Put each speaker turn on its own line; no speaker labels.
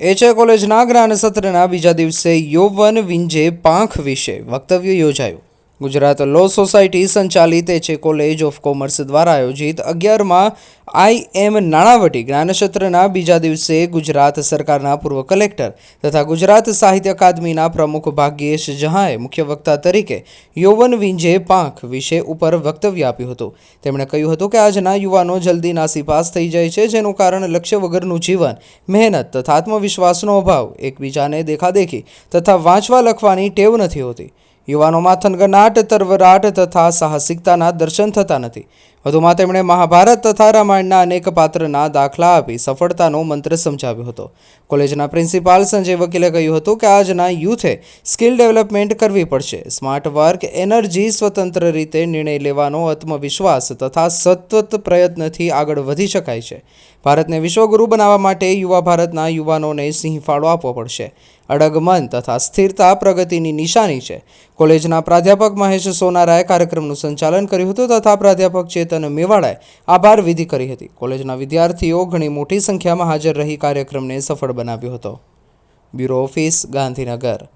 એચએ કોલેજના જ્ઞાન સત્રના બીજા દિવસે યૌવન વિંજે પાંખ વિશે વક્તવ્ય યોજાયું. ગુજરાત લો સોસાયટી સંચાલિત છે કોલેજ ઓફ કોમર્સ દ્વારા આયોજિત અગિયારમાં આઈ એમ નાણાવટી જ્ઞાનક્ષેત્રના બીજા દિવસે ગુજરાત સરકારના પૂર્વ કલેક્ટર તથા ગુજરાત સાહિત્ય અકાદમીના પ્રમુખ ભાગ્યેશ જહાએ મુખ્ય વક્તા તરીકે યૌવન વિંજે પાંખ વિશે ઉપર વક્તવ્ય આપ્યું હતું. તેમણે કહ્યું હતું કે આજના યુવાનો જલ્દી નાસીપાસ થઈ જાય છે, જેનું કારણ લક્ષ્ય વગરનું જીવન, મહેનત તથા આત્મવિશ્વાસનો અભાવ એકબીજાને દેખાદેખી તથા વાંચવા લખવાની ટેવ નથી હોતી. યુવાનોમાં થનગનાટ તરવરાટ તથા સાહસિકતાના દર્શન થતા નથી. વધુમાં તેમણે મહાભારત તથા રામાયણના અનેક પાત્રના દાખલા આપી સફળતાનો મંત્ર સમજાવ્યો હતો. કોલેજના પ્રિન્સિપાલ સંજય વકીલે કહ્યું હતું કે આજના યુથે સ્કિલ ડેવલપમેન્ટ કરવી પડશે. સ્માર્ટ વર્ક એનર્જી સ્વતંત્ર રીતે નિર્ણય લેવાનો આત્મવિશ્વાસ તથા સતત પ્રયત્નથી આગળ વધી શકાય છે. ભારતને વિશ્વગુરુ બનાવવા માટે યુવા ભારતના યુવાનોને સિંહફાળો આપવો પડશે. અડગ મન તથા સ્થિરતા પ્રગતિની નિશાની છે. કોલેજના પ્રાધ્યાપક મહેશ સોનારાએ કાર્યક્રમનું સંચાલન કર્યું હતું તથા પ્રાધ્યાપક ચેતન મેવાડાએ આભાર વિધિ કરી હતી. કોલેજના વિદ્યાર્થીઓ ઘણી મોટી સંખ્યામાં હાજર રહી કાર્યક્રમને સફળ બનાવ્યો હતો. Bureau office Gandhinagar.